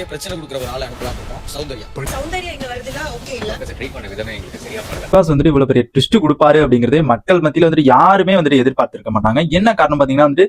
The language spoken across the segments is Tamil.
மக்களுக்கே பிரச்சனை கொடுக்குற ஒரு ஆளை அனுப்பலாம் இருக்கோம். சௌந்தர்யா. சௌந்தர்யா இங்க வருதுன்னா ஓகே இல்ல? ட்ரீட் பண்ண விதமே எங்களுக்கு சரியா படல பிகாஸ் வந்துட்டு இவ்வளவு பெரிய ட்விஸ்ட் கொடுப்பாரு அப்படிங்கிறது மக்கள் மத்தியில வந்துட்டு யாருமே வந்துட்டு எதிர்பார்த்திருக்க மாட்டாங்க. என்ன காரணம் பாத்தீங்கன்னா வந்து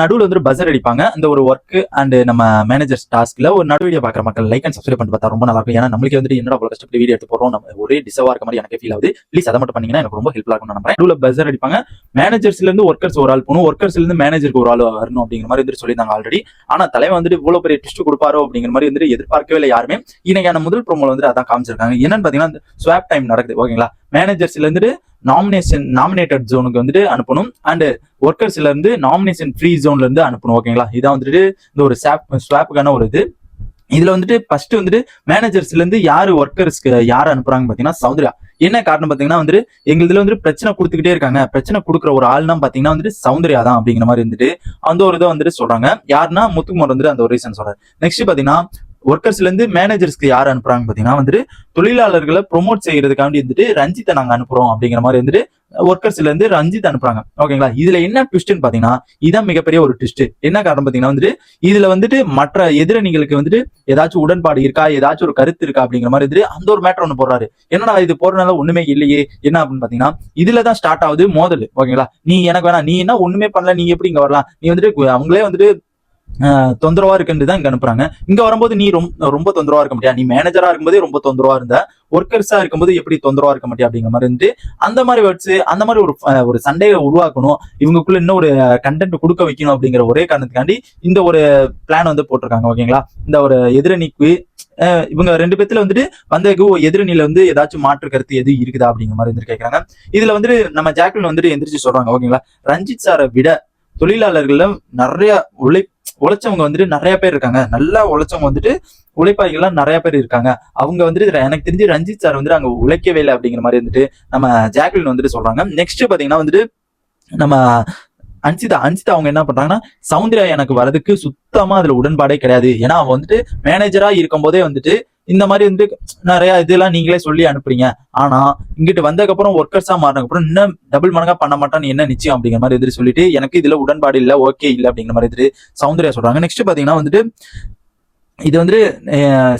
நடுவுல வந்துட்டு பஸ்ஸர் அடிப்பாங்க. அந்த ஒரு ஒர்க் அண்ட் நம்ம மேனேஜர்ஸ் டாஸ்க்ல ஒரு நடு வீடியோ பாக்குற மக்கள் லைக் அண்ட் சப்ஸ்கிரைப் பண்ணி பார்த்தா ரொம்ப நல்லா இருக்கும். ஏன்னா நம்மளுக்கு வந்துட்டு என்னடா அவ்வளவு கஷ்டப்பட்டு வீடியோ எடுத்து போறோம் நம்ம ஒரே டிசவா இருக்க மாதிரி எனக்கு ஃபீல் ஆகுது. ப்ளீஸ் அதை மட்டும் பண்ணீங்கன்னா எனக்கு ரொம்ப ஹெல்ப்ஃபுல்லா இருக்கும் நம்புறேன். நடுவுல பஸ்ஸர் அடிப்பாங்க. மேனேஜர்ஸ்ல இருந்து ஒர்க்கர்ஸ் ஒரு ஆள் போகணும். ஒர்க்கர்ஸ்ல இருந்து மேனேஜருக்கு ஒரு ஆள் வரணும் அப்படிங்கிற மாதிரி வந்துட்டு சொல்லியிருந்தாங்க ஆல்ரெடி ஆனா தலைவன் வந்துட்டு இவ்வளவு பெரிய ட்விஸ்ட் கொடுப்பாரோ அப்படிங்கிற மாதிரி வந்துட்டு எதிர்பார்க்கவே இல்லை யாருமே. இன்னைக்கான முதல் ப்ரோமோல வந்து அதான் காமிச்சிருக்காங்க. என்னன்னு பாத்தீங்கன்னா ஸ்வாப் டைம் நடக்குது. ஓகேங்களா மேனேஜர்ஸ்ல இருந்துட்டு நாமினேஷன் நாமினேட்டட் ஜோனுக்கு வந்துட்டு அனுப்பணும். அண்ட் ஒர்க்கர்ஸ்ல இருந்து நாமினேஷன் ஃப்ரீ ஜோன்ல இருந்து அனுப்பணும். ஓகேங்களா இதான் வந்துட்டு இந்த ஒரு ஸ்வாப் ஸ்வாப்புக்கான ஒரு இது. இதுல வந்துட்டு ஃபர்ஸ்ட் வந்துட்டு மேனேஜர்ஸ்ல இருந்து யாரு ஒர்க்கர்ஸ்க்கு யார் அனுப்புறாங்க பாத்தீங்கன்னா சௌந்தர்யா என்ன காரணம் பாத்தீங்கன்னா வந்துட்டு எங்க இதுல வந்து பிரச்சனை கொடுத்துக்கிட்டே இருக்காங்க. பிரச்சனை கொடுக்குற ஒரு ஆள்னா பாத்தீங்கன்னா வந்துட்டு சௌந்தர்யா தான் அப்படிங்கிற மாதிரி இருந்துட்டு அந்த ஒரு இதை வந்துட்டு சொல்றாங்க. யாருன்னா முத்துக்குமார் வந்துட்டு அந்த ஒரு ரீசன் சொல்றாரு. நெக்ஸ்ட் பாத்தீங்கன்னா ஒர்க்கர்ஸ்ல இருந்து மேனேஜர்ஸ்க்கு யார் அனுப்புறாங்க பாத்தீங்கன்னா வந்துட்டு தொழிலாளர்களை ப்ரொமோட் செய்யறதுக்காண்டி வந்துட்டு ரஞ்சித்தை நாங்க அனுப்புறோம் அப்படிங்கிற மாதிரி வந்துட்டு ஒர்க்கர்ஸ்ல இருந்து ரஞ்சித் அனுப்புறாங்க. ஓகேங்களா? இதுல என்ன ட்விஸ்ட்னு பாத்தீங்கன்னா இதுதான் மிகப்பெரிய ஒரு ட்விஸ்ட் என்ன காரணம் பாத்தீங்கன்னா வந்துட்டு இதுல வந்துட்டு மற்ற எதிரணிகளுக்கு வந்துட்டு ஏதாச்சும் உடன்பாடு இருக்கா? ஏதாச்சும் ஒரு கருத்து இருக்கா? அப்படிங்கிற மாதிரி வந்துட்டு அந்த ஒரு மேட்டர் ஒன்று போடுறாரு. என்னடா இது போறதுனால ஒண்ணுமே இல்லையே? என்ன அப்படின்னு பாத்தீங்கன்னா இதுல தான் ஸ்டார்ட் ஆகுது மோதல். ஓகேங்களா? நீ எனக்கு வேணாம். நீ என்ன ஒண்ணுமே பண்ணல. நீ எப்படி இங்க வரலாம்? நீ வந்துட்டு அவங்களே வந்துட்டு தொந்தரவா இருக்குன்னு தான் இங்க அனுப்புறாங்க. இங்க வரும்போது நீ ரொம்ப ரொம்ப தொந்தரவா இருக்க மாட்டியா? நீ மேனேஜரா இருக்கும்போதே ரொம்ப தொந்தரவா இருந்த. ஒர்க்கர்ஸா இருக்கும்போது எப்படி தொந்தரவா இருக்க மாட்டியா அப்படிங்கிற மாதிரி அந்த மாதிரி வேர்ட்ஸ் அந்த மாதிரி ஒரு ஒரு சண்டையை உருவாக்கணும். இவங்களுக்குள்ள இன்னும் ஒரு கண்டென்ட் கொடுக்க வைக்கணும் அப்படிங்கிற ஒரே காரணத்துக்காண்டி இந்த ஒரு பிளான் வந்து போட்டிருக்காங்க ஓகேங்களா? இந்த ஒரு எதிரணிக்கு இவங்க ரெண்டு பேத்துல வந்துட்டு வந்ததுக்கு எதிரணியில வந்து ஏதாச்சும் மாற்று கருத்து எது இருக்குதா அப்படிங்கிற மாதிரி வந்து கேட்கறாங்க இதுல வந்துட்டு நம்ம ஜாக்லின் வந்துட்டு எந்திரிச்சு சொல்றாங்க ஓகேங்களா? ரஞ்சித் சாரை விட தொழிலாளர்கள்ல நிறைய உழை உழைச்சவங்க வந்துட்டு நிறைய பேர் இருக்காங்க. நல்லா உழைச்சவங்க வந்துட்டு உழைப்பாளிகள்லாம் நிறைய பேர் இருக்காங்க. அவங்க வந்துட்டு எனக்கு தெரிஞ்சு ரஞ்சித் சார் வந்துட்டு அங்க உழைக்கவே இல்லை அப்படிங்கிற மாதிரி வந்துட்டு நம்ம ஜாக்லின் வந்துட்டு சொல்றாங்க. நெக்ஸ்ட் பாத்தீங்கன்னா வந்துட்டு நம்ம அன்சிதா அன்சிதா அவங்க என்ன பண்றாங்கன்னா சௌந்தர்யா எனக்கு வரதுக்கு சுத்தமா அதுல உடன்பாடே கிடையாது. ஏன்னா அவ வந்துட்டு மேனேஜரா இருக்கும் போதே வந்துட்டு இந்த மாதிரி வந்து நிறைய இதெல்லாம் நீங்களே சொல்லி அனுப்புறீங்க. ஆனா இங்கிட்டு வந்ததுக்கப்புறம் ஒர்க்கர்ஸா மாறினதுக்கு அப்புறம் இன்னும் டபுள் மடங்கா பண்ண மாட்டான்னு என்ன நிச்சயம் அப்படிங்கிற மாதிரி எதிர்த்து சொல்லிட்டு எனக்கு இதுல உடன்பாடு இல்லை ஓகே இல்லை அப்படிங்கிற மாதிரி எதிர்த்து சௌந்தர்யா சொல்றாங்க. நெக்ஸ்ட் பாத்தீங்கன்னா வந்துட்டு இது வந்துட்டு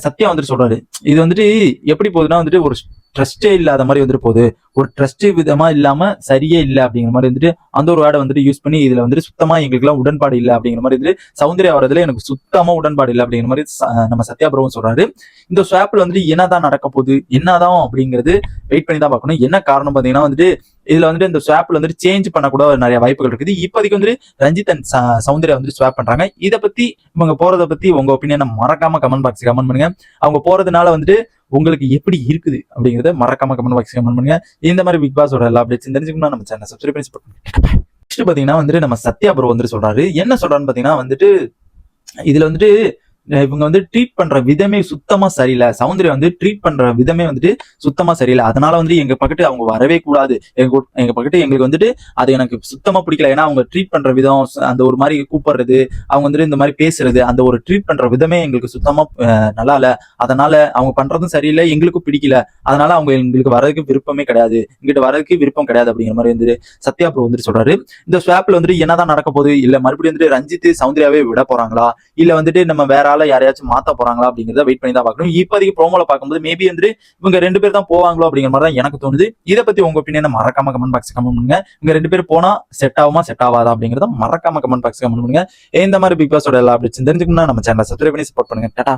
சத்யா வந்துட்டு சொல்றாரு. இது வந்துட்டு எப்படி போகுதுன்னா வந்துட்டு ஒரு ட்ரஸ்டே இல்லாத மாதிரி வந்துட்டு போகுது. ஒரு ட்ரஸ்ட் விதமா இல்லாம சரியே இல்லை அப்படிங்கிற மாதிரி வந்துட்டு அந்த ஒரு வேர்டை வந்துட்டு யூஸ் பண்ணி இதுல வந்துட்டு சுத்தமா எங்களுக்குலாம் உடன்பாடு இல்லை அப்படிங்கிற மாதிரி வந்துட்டு சௌந்தர்யா வரதுல எனக்கு சுத்தமா உடன்பாடு இல்லை அப்படிங்கிற மாதிரி ச- நம்ம சத்யாபுரமும் சொல்றாரு. இந்த ஸ்வாப்ல வந்துட்டு என்னதான் நடக்க போகுது என்னதான் அப்படிங்கிறது வெயிட் பண்ணி தான் பார்க்கணும். என்ன காரணம் பாத்தீங்கன்னா வந்துட்டு இதுல வந்துட்டு இந்த ஸ்வாப்ல வந்துட்டு சேஞ்ச் பண்ணக்கூட நிறைய வாய்ப்புகள் இருக்குது. இப்போதைக்கு வந்துட்டு ரஞ்சித் அண்ட் சௌந்தர்யா வந்துட்டு ஸ்வாப் பண்றாங்க. இதை பத்தி இவங்க போறத பத்தி உங்க ஒப்பீனியனை மறக்காம கமெண்ட் பாக்ஸ் கமெண்ட் பண்ணுங்க. அவங்க போறதுனால வந்துட்டு உங்களுக்கு எப்படி இருக்குது அப்படிங்கறத மறக்காம கமெண்ட் பாக்ஸ் கமெண்ட் பண்ணுங்க. இந்த மாதிரி பிக் பாஸோட எல்லா அப்டேட்ஸ் தெரிஞ்சுக்கணும்னா நம்ம சேனல் சப்ஸ்கிரைப் பண்ணி பண்ணுங்க. நெக்ஸ்ட் பாத்தீங்கன்னா வந்துட்டு நம்ம சத்யா ப்ரோ வந்துட்டு சொல்றாரு. என்ன சொல்றாருன்னு பாத்தீங்கன்னா வந்துட்டு இதுல வந்துட்டு இவங்க வந்து ட்ரீட் பண்ற விதமே சுத்தமா சரியில்லை. சௌந்தர்யா வந்து ட்ரீட் பண்ற விதமே வந்துட்டு சுத்தமா சரியில்லை. அதனால வந்து எங்க பக்கத்து அவங்க வரவே கூடாது. எங்க எங்க பக்கத்து எங்களுக்கு வந்துட்டு அது எனக்கு சுத்தமா பிடிக்கல. ஏன்னா அவங்க ட்ரீட் பண்ற விதம் அந்த ஒரு மாதிரி கூப்பிடுறது அவங்க வந்துட்டு இந்த மாதிரி பேசுறது அந்த ஒரு ட்ரீட் பண்ற விதமே எங்களுக்கு சுத்தமா நல்லா இல்ல. அதனால அவங்க பண்றதும் சரியில்லை எங்களுக்கும் பிடிக்கல. அதனால அவங்க எங்களுக்கு வரதுக்கு விருப்பமே கிடையாது. எங்கிட்ட வரதுக்கு விருப்பம் கிடையாது அப்படிங்கிற மாதிரி வந்துட்டு சத்யா ப்ரோ வந்துட்டு சொல்றாரு. இந்த ஸ்வாப்ல வந்துட்டு என்னதான் நடக்க போகுது? இல்ல மறுபடியும் வந்துட்டு ரஞ்சித் சௌந்தர்யாவே விட போறாங்களா? இல்ல வந்துட்டு நம்ம வேற ஆள யாரையாச்சும் மாத்த போறாங்களா அப்படிங்கறத வெயிட் பண்ணி தான் பார்க்கணும். இப்போதைக்கு ப்ரோமோல பார்க்கும்போது மேபி வந்து இவங்க ரெண்டு பேர் தான் போவாங்களோ அப்படிங்கிற மாதிரி தான் எனக்கு தோணுது. இதை பத்தி உங்க ஒப்பீனியனை மறக்காம கமெண்ட் பாக்ஸ் கமெண்ட் பண்ணுங்க. இவங்க ரெண்டு பேர் போனா செட் ஆகுமா செட் ஆகாதா அப்படிங்கறத மறக்காம கமெண்ட் பாக்ஸ் கமெண்ட் பண்ணுங்க. இந்த மாதிரி பிக் பாஸோட எல்லா அப்டேட்ஸ் தெரிஞ்சுக்கணும்னா நம்ம சேனலை சப்ஸ்கிரைப் பண்ணி சப்போர்ட் பண்ணுங்க. டாடா.